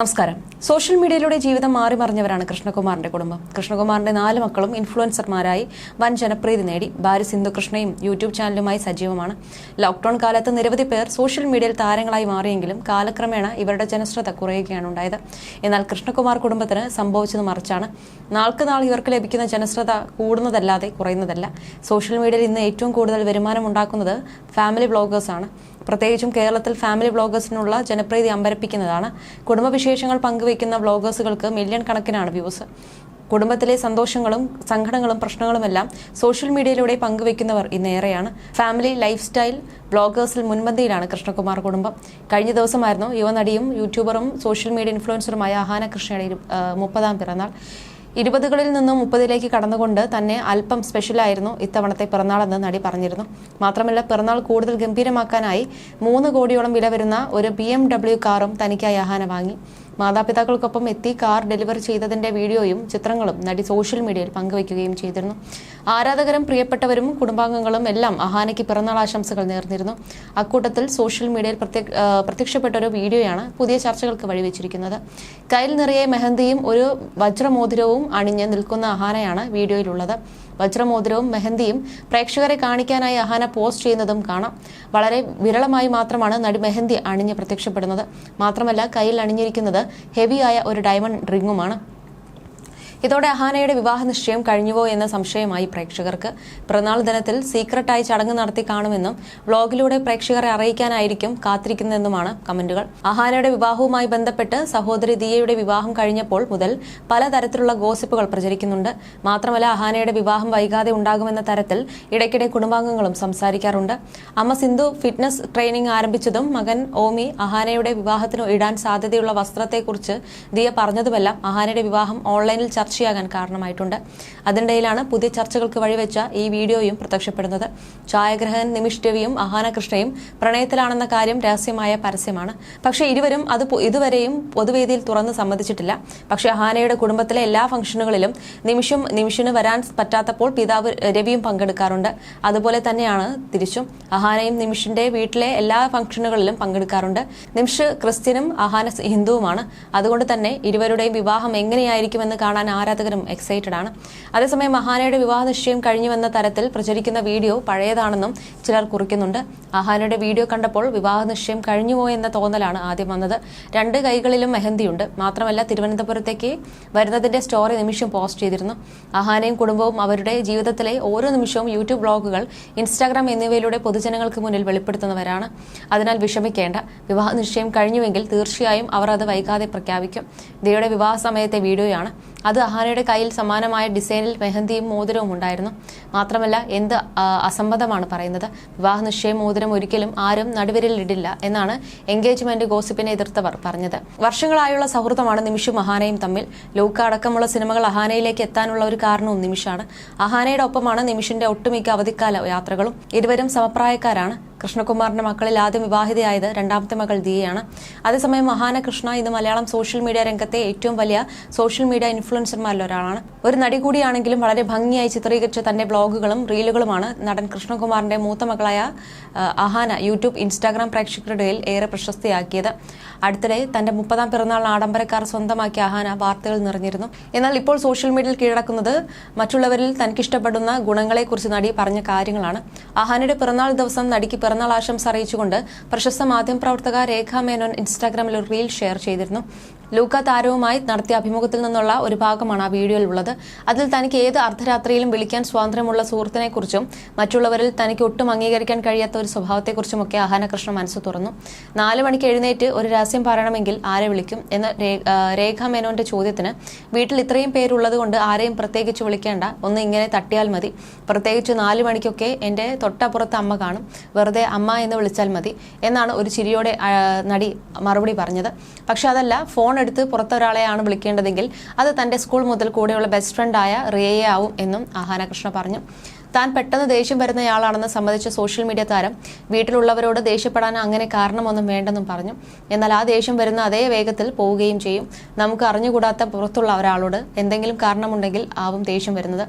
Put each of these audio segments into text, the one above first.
നമസ്കാരം. സോഷ്യൽ മീഡിയയിലൂടെ ജീവിതം മാറി മറിഞ്ഞവരാണ് കൃഷ്ണകുമാറിന്റെ കുടുംബം. കൃഷ്ണകുമാറിന്റെ നാല് മക്കളും ഇൻഫ്ലുവൻസർമാരായി വൻ ജനപ്രീതി നേടി. ഭാര്യ സിന്ധു കൃഷ്ണയും യൂട്യൂബ് ചാനലുമായി സജീവമാണ്. ലോക്ഡൌൺ കാലത്ത് നിരവധി പേർ സോഷ്യൽ മീഡിയയിൽ താരങ്ങളായി മാറിയെങ്കിലും കാലക്രമേണ ഇവരുടെ ജനശ്രദ്ധ കുറയുകയാണ് ഉണ്ടായത്. എന്നാൽ കൃഷ്ണകുമാർ കുടുംബത്തിന് സംഭവിച്ചത് മറിച്ചാണ്. നാൾക്ക് നാൾ ഇവർക്ക് ലഭിക്കുന്ന ജനശ്രദ്ധ കൂടുന്നതല്ലാതെ കുറയുന്നതല്ല. സോഷ്യൽ മീഡിയയിൽ ഇന്ന് ഏറ്റവും കൂടുതൽ വരുമാനം ഉണ്ടാക്കുന്നത് ഫാമിലി ബ്ലോഗേഴ്സാണ് പ്രത്യേകിച്ചും കേരളത്തിൽ ഫാമിലി ബ്ലോഗേഴ്സിനുള്ള ജനപ്രീതി അമ്പരപ്പിക്കുന്നതാണ്. കുടുംബവിശേഷങ്ങൾ പങ്കുവയ്ക്കുന്ന വ്ളോഗേഴ്സുകൾക്ക് മില്യൺ കണക്കിനാണ് വ്യൂസ്. കുടുംബത്തിലെ സന്തോഷങ്ങളും സങ്കടങ്ങളും പ്രശ്നങ്ങളുമെല്ലാം സോഷ്യൽ മീഡിയയിലൂടെ പങ്കുവെക്കുന്നവർ ഇന്നേറെയാണ് ഫാമിലി ലൈഫ് സ്റ്റൈൽ ബ്ലോഗേഴ്സിൽ മുൻപന്തിയിലാണ് കൃഷ്ണകുമാർ കുടുംബം. കഴിഞ്ഞ ദിവസമായിരുന്നു യുവനടിയും യൂട്യൂബറും സോഷ്യൽ മീഡിയ ഇൻഫ്ലുവൻസറുമായ ആഹാന കൃഷ്ണയുടെ മുപ്പതാം പിറന്നാൾ. ഇരുപതുകളിൽ നിന്നും മുപ്പതിലേക്ക് കടന്നുകൊണ്ട് തന്നെ അല്പം സ്പെഷ്യലായിരുന്നു ഇത്തവണത്തെ പിറന്നാളെന്ന് നടി പറഞ്ഞിരുന്നു. മാത്രമല്ല പിറന്നാൾ കൂടുതൽ ഗംഭീരമാക്കാനായി മൂന്ന് കോടിയോളം വില വരുന്ന ഒരു ബി കാറും തനിക്കായി അഹാന വാങ്ങി. മാതാപിതാക്കൾക്കൊപ്പം എത്തി കാർ ഡെലിവർ ചെയ്തതിന്റെ വീഡിയോയും ചിത്രങ്ങളും നടി സോഷ്യൽ മീഡിയയിൽ പങ്കുവയ്ക്കുകയും ചെയ്തിരുന്നു. ആരാധകരും പ്രിയപ്പെട്ടവരും കുടുംബാംഗങ്ങളും എല്ലാം അഹാനയ്ക്ക് പിറന്നാൾ ആശംസകൾ നേർന്നിരുന്നു. അക്കൂട്ടത്തിൽ സോഷ്യൽ മീഡിയയിൽ പ്രത്യക്ഷപ്പെട്ട ഒരു വീഡിയോയാണ് പുതിയ ചർച്ചകൾക്ക് വഴിവെച്ചിരിക്കുന്നത്. കയ്യിൽ നിറയെ മെഹന്തിയും ഒരു വജ്രമോതിരവും അണിഞ്ഞ് നിൽക്കുന്ന അഹാനയാണ് വീഡിയോയിലുള്ളത്. വജ്രമോതിരവും മെഹന്തിയും പ്രേക്ഷകരെ കാണിക്കാനായി അഹാന പോസ്റ്റ് ചെയ്യുന്നതും കാണാം. വളരെ വിരളമായി മാത്രമാണ് നടി മെഹന്തി അണിഞ്ഞ് പ്രത്യക്ഷപ്പെടുന്നത്. മാത്രമല്ല കയ്യിൽ അണിഞ്ഞിരിക്കുന്നത് ഹെവിയായ ഒരു ഡയമണ്ട് റിങ്ങുമാണ് ഇതോടെ അഹാനയുടെ വിവാഹ നിശ്ചയം കഴിഞ്ഞുവോ എന്ന സംശയമായി പ്രേക്ഷകർക്ക്. പിറന്നാൾ ദിനത്തിൽ സീക്രട്ടായി ചടങ്ങ് നടത്തി കാണുമെന്നും വ്ളോഗിലൂടെ പ്രേക്ഷകരെ അറിയിക്കാനായിരിക്കും കാത്തിരിക്കുന്നതെന്നുമാണ് കമന്റുകൾ. അഹാനയുടെ വിവാഹവുമായി ബന്ധപ്പെട്ട് സഹോദരി ദിയയുടെ വിവാഹം കഴിഞ്ഞപ്പോൾ മുതൽ പലതരത്തിലുള്ള ഗോസിപ്പുകൾ പ്രചരിക്കുന്നുണ്ട്. മാത്രമല്ല അഹാനയുടെ വിവാഹം വൈകാതെ ഉണ്ടാകുമെന്ന തരത്തിൽ ഇടയ്ക്കിടെ കുടുംബാംഗങ്ങളും സംസാരിക്കാറുണ്ട്. അമ്മ സിന്ധു ഫിറ്റ്നസ് ട്രെയിനിങ് ആരംഭിച്ചതും മകൻ ഓമി അഹാനയുടെ വിവാഹത്തിന് ഇടാൻ സാധ്യതയുള്ള വസ്ത്രത്തെക്കുറിച്ച് ദിയ പറഞ്ഞതുമെല്ലാം അഹാനയുടെ വിവാഹം ഓൺലൈനിൽ ചർച്ചയാകാൻ കാരണമായിട്ടുണ്ട്. അതിനിടയിലാണ് പുതിയ ചർച്ചകൾക്ക് വഴിവെച്ച ഈ വീഡിയോയും പ്രത്യക്ഷപ്പെടുന്നത്. ഛായാഗ്രഹകൻ നിമിഷ് രവിയും അഹാന കൃഷ്ണയും പ്രണയത്തിലാണെന്ന കാര്യം രഹസ്യമായ പരസ്യമാണ്. പക്ഷേ ഇരുവരും അത് ഇതുവരെയും പൊതുവേദിയിൽ തുറന്ന് സമ്മതിച്ചിട്ടില്ല. പക്ഷേ അഹാനയുടെ കുടുംബത്തിലെ എല്ലാ ഫംഗ്ഷനുകളിലും നിമിഷും നിമിഷിന് വരാൻ പറ്റാത്തപ്പോൾ പിതാവ് രവിയും പങ്കെടുക്കാറുണ്ട്. അതുപോലെ തന്നെയാണ് തിരിച്ചും അഹാനയും നിമിഷിന്റെ വീട്ടിലെ എല്ലാ ഫംഗ്ഷനുകളിലും പങ്കെടുക്കാറുണ്ട്. നിമിഷ് ക്രിസ്ത്യനും അഹാന ഹിന്ദുവുമാണ്. അതുകൊണ്ട് തന്നെ ഇരുവരുടെയും വിവാഹം എങ്ങനെയായിരിക്കുമെന്ന് കാണാൻ ആരാധകരും എക്സൈറ്റഡ് ആണ്. അതേസമയം മഹാനയുടെ വിവാഹ നിശ്ചയം കഴിഞ്ഞുവെന്ന തരത്തിൽ പ്രചരിക്കുന്ന വീഡിയോ പഴയതാണെന്നും ചിലർ കുറിക്കുന്നുണ്ട്. അഹാനയുടെ വീഡിയോ കണ്ടപ്പോൾ വിവാഹ നിശ്ചയം കഴിഞ്ഞുവോ എന്ന തോന്നലാണ് ആദ്യം വന്നത്. രണ്ട് കൈകളിലും മെഹന്തിയുണ്ട്. മാത്രമല്ല തിരുവനന്തപുരത്തേക്ക് വരുന്നതിന്റെ സ്റ്റോറി നിമിഷം പോസ്റ്റ് ചെയ്തിരുന്നു. അഹാനയും കുടുംബവും അവരുടെ ജീവിതത്തിലെ ഓരോ നിമിഷവും യൂട്യൂബ് ബ്ലോഗുകൾ ഇൻസ്റ്റാഗ്രാം എന്നിവയിലൂടെ പൊതുജനങ്ങൾക്ക് മുന്നിൽ വെളിപ്പെടുത്തുന്നവരാണ്. അതിനാൽ വിഷമിക്കേണ്ട. വിവാഹ നിശ്ചയം കഴിഞ്ഞുവെങ്കിൽ തീർച്ചയായും അവർ അത് വൈകാതെ പ്രഖ്യാപിക്കും. ദിയയുടെ വിവാഹ സമയത്തെ വീഡിയോയാണ്. അത് അഹാനയുടെ കയ്യിൽ സമാനമായ ഡിസൈനിൽ മെഹന്തിയും മോതിരവും ഉണ്ടായിരുന്നു. മാത്രമല്ല എന്ത് അസംബന്ധമാണ് പറയുന്നത്? വിവാഹ നിശ്ചയം മോതിരം ഒരിക്കലും ആരും നടുവിരലിടില്ല എന്നാണ് എൻഗേജ്മെന്റ് ഗോസിപ്പിനെ എതിർത്തവർ പറഞ്ഞത്. വർഷങ്ങളായുള്ള സൗഹൃദമാണ് നിമിഷും അഹാനയും തമ്മിൽ. ലൂക്ക അടക്കമുള്ള സിനിമകൾ അഹാനയിലേക്ക് എത്താനുള്ള ഒരു കാരണവും നിമിഷാണ്. അഹാനയുടെ ഒപ്പമാണ് നിമിഷിന്റെ ഒട്ടുമിക്ക അവധിക്കാല യാത്രകളും. ഇരുവരും സമപ്രായക്കാരാണ്. കൃഷ്ണകുമാറിന്റെ മക്കളിൽ ആദ്യം വിവാഹിതയായത് രണ്ടാമത്തെ മകൾ ദിയയാണ്. അതേസമയം മഹാന കൃഷ്ണ ഇന്ന് മലയാളം സോഷ്യൽ മീഡിയ രംഗത്തെ ഏറ്റവും വലിയ സോഷ്യൽ മീഡിയ ഇൻഫ്ലുവൻസർമാരിൽ ഒരാളാണ്. ഒരു നടി കൂടിയാണെങ്കിലും വളരെ ഭംഗിയായി ചിത്രീകരിച്ച തന്റെ ബ്ലോഗുകളും റീലുകളുമാണ് നടൻ കൃഷ്ണകുമാറിന്റെ മൂത്ത മകളായ അഹാന യൂട്യൂബ് ഇൻസ്റ്റാഗ്രാം പ്രേക്ഷകരുടെ ഇടയിൽ ഏറെ പ്രശസ്തിയാക്കിയത്. അടുത്തിടെ തന്റെ മുപ്പതാം പിറന്നാൾ ആഡംബരക്കാർ സ്വന്തമാക്കിയ അഹാന വാർത്തകൾ നിറഞ്ഞിരുന്നു. എന്നാൽ ഇപ്പോൾ സോഷ്യൽ മീഡിയയിൽ കീഴടക്കുന്നത് മറ്റുള്ളവരിൽ തനിക്കിഷ്ടപ്പെടുന്ന ഗുണങ്ങളെക്കുറിച്ച് നടി പറഞ്ഞ കാര്യങ്ങളാണ്. അഹാനയുടെ പിറന്നാൾ ദിവസം നടിക്ക് പിറന്നാൾ ആശംസ അറിയിച്ചുകൊണ്ട് പ്രശസ്ത മാധ്യമപ്രവർത്തക രേഖ മേനോൻ ഇൻസ്റ്റാഗ്രാമിൽ ഒരു റീൽ ഷെയർ ചെയ്തിരുന്നു. ലൂക്ക താരവുമായി നടത്തിയ അഭിമുഖത്തിൽ നിന്നുള്ള ഒരു ഭാഗമാണ് ആ വീഡിയോയിൽ ഉള്ളത് അതിൽ തനിക്ക് ഏത് അർദ്ധരാത്രിയിലും വിളിക്കാൻ സ്വാതന്ത്ര്യമുള്ള സുഹൃത്തിനെക്കുറിച്ചും മറ്റുള്ളവരിൽ തനിക്ക് ഒട്ടും അംഗീകരിക്കാൻ കഴിയാത്ത ഒരു സ്വഭാവത്തെക്കുറിച്ചുമൊക്കെ ആഹാനകൃഷ്ണ മനസ്സ് തുറന്നു. നാല് മണിക്ക് എഴുന്നേറ്റ് ഒരു രഹസ്യം പറയണമെങ്കിൽ ആരെ വിളിക്കും എന്ന രേഖ മേനോന്റെ ചോദ്യത്തിന് വീട്ടിൽ ഇത്രയും പേരുള്ളത് കൊണ്ട് ആരെയും പ്രത്യേകിച്ച് വിളിക്കേണ്ട ഒന്ന് ഇങ്ങനെ തട്ടിയാൽ മതി. പ്രത്യേകിച്ച് നാല് മണിക്കൊക്കെ എന്റെ തൊട്ടപ്പുറത്ത് അമ്മ കാണും. വെറുതെ അമ്മ എന്ന് വിളിച്ചാൽ മതി എന്നാണ് ഒരു ചിരിയോടെ നടി മറുപടി പറഞ്ഞത്. പക്ഷെ അതല്ല ഫോൺ എടുത്ത് പുറത്തൊരാളെയാണ് വിളിക്കേണ്ടതെങ്കിൽ അത് തന്റെ സ്കൂൾ മുതൽ കൂടെയുള്ള ബെസ്റ്റ് ഫ്രണ്ടായ റിയയെ ആവും എന്നും ആഹാന കൃഷ്ണ പറഞ്ഞു. താൻ പെട്ടെന്ന് ദേഷ്യം വരുന്നയാളാണെന്ന് സമ്മതിച്ച സോഷ്യൽ മീഡിയ താരം വീട്ടിലുള്ളവരോട് ദേഷ്യപ്പെടാൻ അങ്ങനെ കാരണമൊന്നും വേണ്ടെന്നും പറഞ്ഞു. എന്നാൽ ആ ദേഷ്യം വരുന്ന അതേ വേഗത്തിൽ പോവുകയും ചെയ്യും. നമുക്ക് അറിഞ്ഞുകൂടാത്ത പുറത്തുള്ള ഒരാളോട് എന്തെങ്കിലും കാരണമുണ്ടെങ്കിൽ ആവും ദേഷ്യം വരുന്നത്.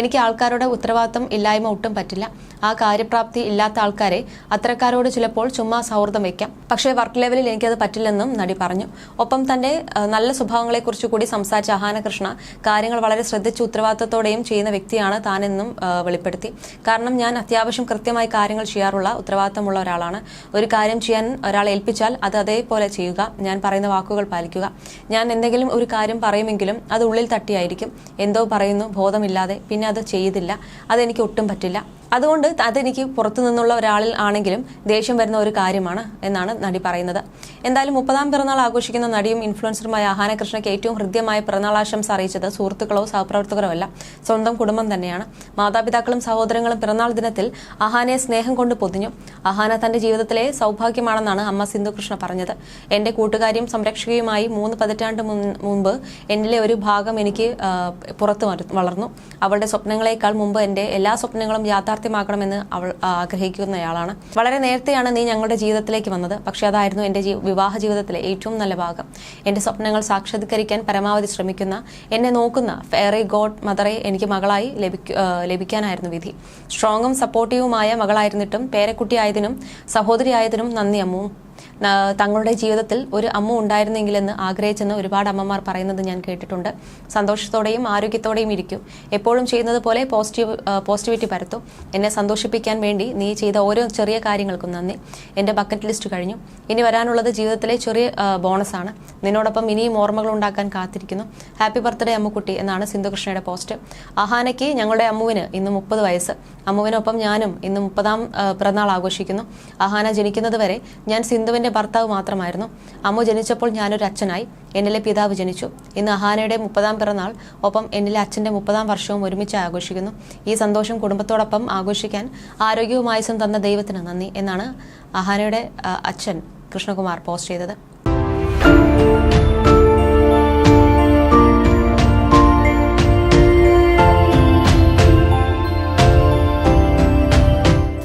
എനിക്ക് ആൾക്കാരുടെ ഉത്തരവാദിത്തം ഇല്ലായ്മ ഒട്ടും പറ്റില്ല. ആ കാര്യപ്രാപ്തി ഇല്ലാത്ത ആൾക്കാരെ അത്തരക്കാരോട് ചിലപ്പോൾ ചുമ്മാ സൗഹൃദം വയ്ക്കാം പക്ഷേ വർക്ക് ലെവലിൽ എനിക്കത് പറ്റില്ലെന്നും നടി പറഞ്ഞു. ഒപ്പം തന്റെ നല്ല സ്വഭാവങ്ങളെക്കുറിച്ച് കൂടി സംസാരിച്ച അഹാന കൃഷ്ണ കാര്യങ്ങൾ വളരെ ശ്രദ്ധിച്ച് ഉത്തരവാദിത്തത്തോടെയും ചെയ്യുന്ന വ്യക്തിയാണ് താനെന്നും ആ, വെളിപ്പെടുത്തി കാരണം ഞാൻ അത്യാവശ്യം കൃത്യമായി കാര്യങ്ങൾ ചെയ്യാറുള്ള ഉത്തരവാദിത്തമുള്ള ഒരാളാണ്. ഒരു കാര്യം ചെയ്യാൻ ഒരാളെ ഏൽപ്പിച്ചാൽ അത് അതേപോലെ ചെയ്യുക. ഞാൻ പറയുന്ന വാക്കുകൾ പാലിക്കുക. ഞാൻ എന്തെങ്കിലും ഒരു കാര്യം പറയുമെങ്കിലും അത് ഉള്ളിൽ തട്ടിയായിരിക്കും. എന്തോ പറയുന്നു ബോധമില്ലാതെ. പിന്നെ അത് ചെയ്തില്ല. അതെനിക്ക് ഒട്ടും പറ്റില്ല. അതുകൊണ്ട് അതെനിക്ക് പുറത്തു നിന്നുള്ള ഒരാളിൽ ആണെങ്കിലും ദേഷ്യം വരുന്ന ഒരു കാര്യമാണ് എന്നാണ് നടി പറയുന്നത്. എന്തായാലും മുപ്പതാം പിറന്നാൾ ആഘോഷിക്കുന്ന നടിയും ഇൻഫ്ലുവൻസറുമായ ആഹാന കൃഷ്ണയ്ക്ക് ഏറ്റവും ഹൃദ്യമായ പിറന്നാൾ ആശംസ അറിയിച്ചത് സുഹൃത്തുക്കളോ സഹപ്രവർത്തകരോ അല്ല സ്വന്തം കുടുംബം തന്നെയാണ്. മാതാപിതാക്കളും സഹോദരങ്ങളും പിറന്നാൾ ദിനത്തിൽ അഹാനയെ സ്നേഹം കൊണ്ട് പൊതിഞ്ഞു. അഹാന തന്റെ ജീവിതത്തിലെ സൗഭാഗ്യമാണെന്നാണ് അമ്മ സിന്ധു കൃഷ്ണ പറഞ്ഞത്. എന്റെ കൂട്ടുകാരിയും സംരക്ഷകയുമായി മൂന്ന് പതിറ്റാണ്ട് മുമ്പ് എന്നിലെ ഒരു ഭാഗം എനിക്ക് പുറത്ത് വളർന്നു. അവളുടെ സ്വപ്നങ്ങളെക്കാൾ മുമ്പ് എന്റെ എല്ലാ സ്വപ്നങ്ങളും യാഥാർത്ഥ്യമാക്കണമെന്ന് അവൾ ആഗ്രഹിക്കുന്നയാളാണ്. വളരെ നേരത്തെയാണ് നീ ഞങ്ങളുടെ ജീവിതത്തിലേക്ക് വന്നത്. പക്ഷേ അതായിരുന്നു എന്റെ വിവാഹ ജീവിതത്തിലെ ഏറ്റവും നല്ല ഭാഗം. എന്റെ സ്വപ്നങ്ങൾ സാക്ഷാത്കരിക്കാൻ പരമാവധി ശ്രമിക്കുന്ന എന്നെ നോക്കുന്ന ഫെയറി ഗോഡ് മദറെ എനിക്ക് മകളായി ലഭിക്കാനായിരുന്നു വിധി. സ്ട്രോങ്ങും സപ്പോർട്ടീവുമായ മകളായിരുന്നിട്ടും പേരക്കുട്ടിയായതിനും സഹോദരിയായതിനും നന്ദി അമ്മു. തങ്ങളുടെ ജീവിതത്തിൽ ഒരു അമ്മ ഉണ്ടായിരുന്നെങ്കിലെന്ന് ആഗ്രഹിച്ചെന്ന് ഒരുപാട് അമ്മമാർ പറയുന്നത് ഞാൻ കേട്ടിട്ടുണ്ട്. സന്തോഷത്തോടെയും ആരോഗ്യത്തോടെയും ഇരിക്കും. എപ്പോഴും ചെയ്യുന്നത് പോലെ പോസിറ്റീവ് പോസിറ്റിവിറ്റി പരത്തും. എന്നെ സന്തോഷിപ്പിക്കാൻ വേണ്ടി നീ ചെയ്ത ഓരോ ചെറിയ കാര്യങ്ങൾക്കും നന്ദി. എന്റെ ബക്കറ്റ് ലിസ്റ്റ് കഴിഞ്ഞു. ഇനി വരാനുള്ളത് ജീവിതത്തിലെ ചെറിയ ബോണസാണ്. നിന്നോടൊപ്പം ഇനിയും ഓർമ്മകൾ ഉണ്ടാക്കാൻ കാത്തിരിക്കുന്നു. ഹാപ്പി ബർത്ത്ഡേ അമ്മുക്കുട്ടി എന്നാണ് സിന്ധുകൃഷ്ണയുടെ പോസ്റ്റ്. അഹാനയ്ക്ക് ഞങ്ങളുടെ അമ്മുവിന് ഇന്ന് മുപ്പത് വയസ്സ്. അമ്മുവിനൊപ്പം ഞാനും ഇന്ന് മുപ്പതാം പിറന്നാൾ ആഘോഷിക്കുന്നു. അഹാന ജനിക്കുന്നത് വരെ ഞാൻ സിന്ധുവിന്റെ ഭർത്താവ് മാത്രമായിരുന്നു. അമ്മു ജനിച്ചപ്പോൾ ഞാനൊരു അച്ഛനായി. എന്നിലെ പിതാവ് ജനിച്ചു. ഇന്ന് അഹാനയുടെ മുപ്പതാം പിറന്നാൾ. ഒപ്പം എന്നിലെ അച്ഛന്റെ മുപ്പതാം വർഷവും ഒരുമിച്ച് ആഘോഷിക്കുന്നു. ഈ സന്തോഷം കുടുംബത്തോടൊപ്പം ആഘോഷിക്കാൻ ആരോഗ്യവും ആയുസും തന്ന ദൈവത്തിന് നന്ദി എന്നാണ് അഹാനയുടെ അച്ഛൻ കൃഷ്ണകുമാർ പോസ്റ്റ് ചെയ്തത്.